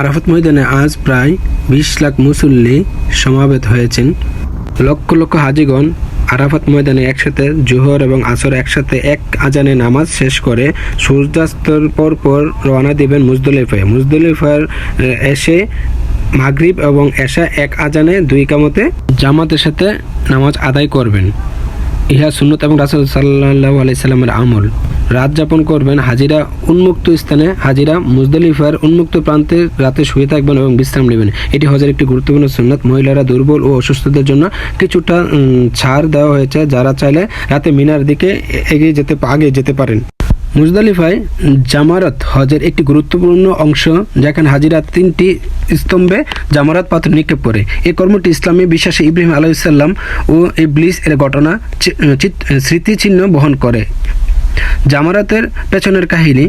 আরাফাত ময়দানে আজ প্রায় বিশ লাখ মুসল্লি সমাবেত হয়েছেন। লক্ষ লক্ষ হাজিগণ আরাফাত ময়দানে একসাথে জোহর এবং আসর একসাথে এক আজানে নামাজ শেষ করে সূর্যাস্তর পর পর রওনা দিবেন মুজদলিফায়। মুজদলিফার এসে মাগরিব এবং এশা এক আজানে দুই কামতে জামাতের সাথে নামাজ আদায় করবেন। ইহা সুন্নত এবং রাসুল সাল্লাহ আলাইসাল্লামের আমল। রাত যাপন করবেন, হাজিরা উন্মুক্ত স্থানে, হাজিরা মুজদালিফার উন্মুক্ত প্রান্তে রাতে শুয়ে থাকবেন এবং বিশ্রাম নেবেন। এটি হজের একটি গুরুত্বপূর্ণ সুন্নত। মহিলারা দুর্বল ও অসুস্থদের জন্য কিছুটা ছাড় দেওয়া হয়েছে। যারা চাইলে রাতে মিনার দিকে এগিয়ে যেতে, আগে যেতে পারেন। মুজদালিফায় জামারাত হজের একটি গুরুত্বপূর্ণ অংশ, যেখানে হাজিরা তিনটি স্তম্ভে জামারাত পাথর নিক্ষেপ করে। এই কর্মটি ইসলামী বিশ্বাসে ইব্রাহিম আলাইসাল্লাম ও ইবলিস এর ঘটনা স্মৃতিচিহ্ন বহন করে। জামারাতের পেছনের কাহিনী।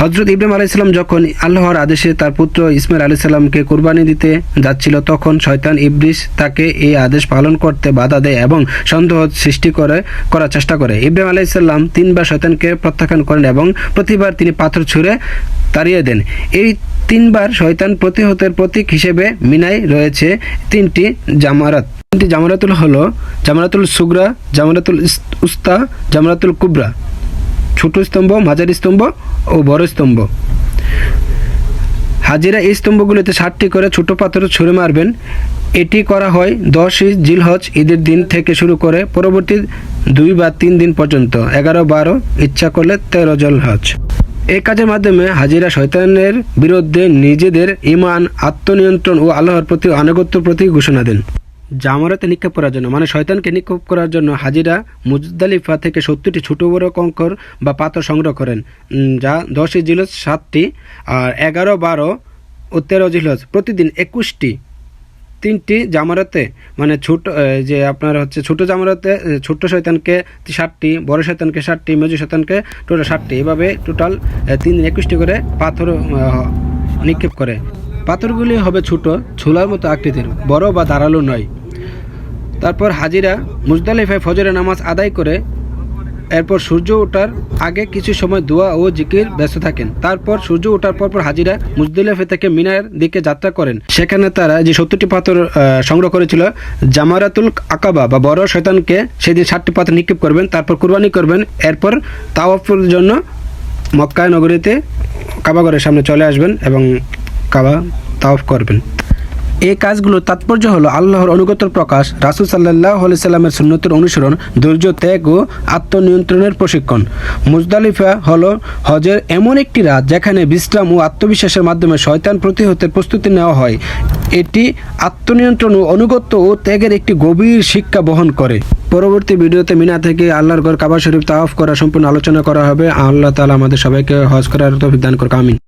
হজরত ইব্রাহিম আলাইসাল্লাম যখন আল্লাহর আদেশে তার পুত্র ইসমাইল আলাইসাল্লামকে কোরবানি দিতে যাচ্ছিল, তখন শয়তান ইবলিস তাকে এই আদেশ পালন করতে বাধা দেয় এবং সন্দেহ সৃষ্টি করে, করার চেষ্টা করে। ইব্রাহিম আলাইসাল্লাম তিনবার শয়তানকে প্রত্যাখ্যান করেন এবং প্রতিবার তিনি পাথর ছুঁড়ে তাড়িয়ে দেন। এই তিনবার শয়তান প্রতিহতের প্রতীক হিসেবে মিনায় রয়েছে তিনটি জামারাত। তিনটি জামারাতুল হলো, জামারাতুল সুগরা, জামারাতুল উস্তা, জামারাতুল কুবরা। ছোট স্তম্ভ, মাঝারি স্তম্ভ ও বড় স্তম্ভ। হাজিরা এই স্তম্ভগুলিতে ষাটটি করে ছোট পাথর ছুঁড়ে মারবেন। এটি করা হয় দশ জিলহজ ঈদের দিন থেকে শুরু করে পরবর্তী দুই বা তিন দিন পর্যন্ত, এগারো, বারো, ইচ্ছা করলে তেরো জলহজ। এই কাজের মাধ্যমে হাজিরা শয়তানের বিরুদ্ধে নিজেদের ইমান আত্মনিয়ন্ত্রণ ও আল্লাহর প্রতি আনুগত্যর প্রতি ঘোষণা দেন। জামারাতে নিক্ষেপ করার জন্য মানে শয়তানকে নিক্ষেপ করার জন্য হাজিরা মুজদালিফা থেকে সত্তরটি ছোট বড় কঙ্কর বা পাথর সংগ্রহ করেন। যা দশই জিলস সাতটি আর এগারো, বারো ও তেরো জিলস প্রতিদিন একুশটি, তিনটি জামারাতে মানে ছোট যে আপনার হচ্ছে ছোট জামারাতে ছোট শয়তানকে ষাটটি, বড় শয়তানকে ষাটটি, মেজু শয়তানকে টোটাল ষাটটি। এভাবে টোটাল তিন দিন একুশটি করে পাথর নিক্ষেপ করে। পাথরগুলি হবে ছোট, ছোলার মতো আকৃতির, বড় বা ধারালো নয়। তারপর হাজিরা মুজদালিফায় ফজরের নামাজ আদায় করে এরপর সূর্য ওঠার আগে কিছু সময় দোয়া ও জিকির ব্যস্ত থাকেন। তারপর সূর্য ওঠার পর পর হাজিরা মুজদালিফা থেকে মিনার দিকে যাত্রা করেন। সেখানে তারা যে সত্তরটি পাথর সংগ্রহ করেছিল, জামারাতুল আকাবা বা বড় শয়তানকে সেদিন ষাটটি পাথর নিক্ষেপ করবেন, তারপর কুরবানি করবেন, এরপর তাওয়াফের জন্য মক্কায় নগরীতে কাবাগরের সামনে চলে আসবেন এবং কাবা তাওয়াফ করবেন। এই কাজগুলোর তাৎপর্য হলো আল্লাহর অনুগতর প্রকাশ, রাসুল সাল্লাহ সাল্লামের সুন্নতের অনুসরণ, ধৈর্য, ত্যাগ ও আত্মনিয়ন্ত্রণের প্রশিক্ষণ। মুজদালিফা হলো হজের এমন একটি রাত যেখানে বিশ্রাম ও আত্মবিশ্বাসের মাধ্যমে শয়তান প্রতিহতের প্রস্তুতি নেওয়া হয়। এটি আত্মনিয়ন্ত্রণ ও অনুগত্য ও ত্যাগের একটি গভীর শিক্ষা বহন করে। পরবর্তী ভিডিওতে মিনা থেকে আল্লাহর ঘর কাবা শরীফ তাওয়াফ করা সম্পূর্ণ আলোচনা করা হবে। আল্লাহ তাআলা আমাদের সবাইকে হজ করার তৌফিক দান করুক, আমিন।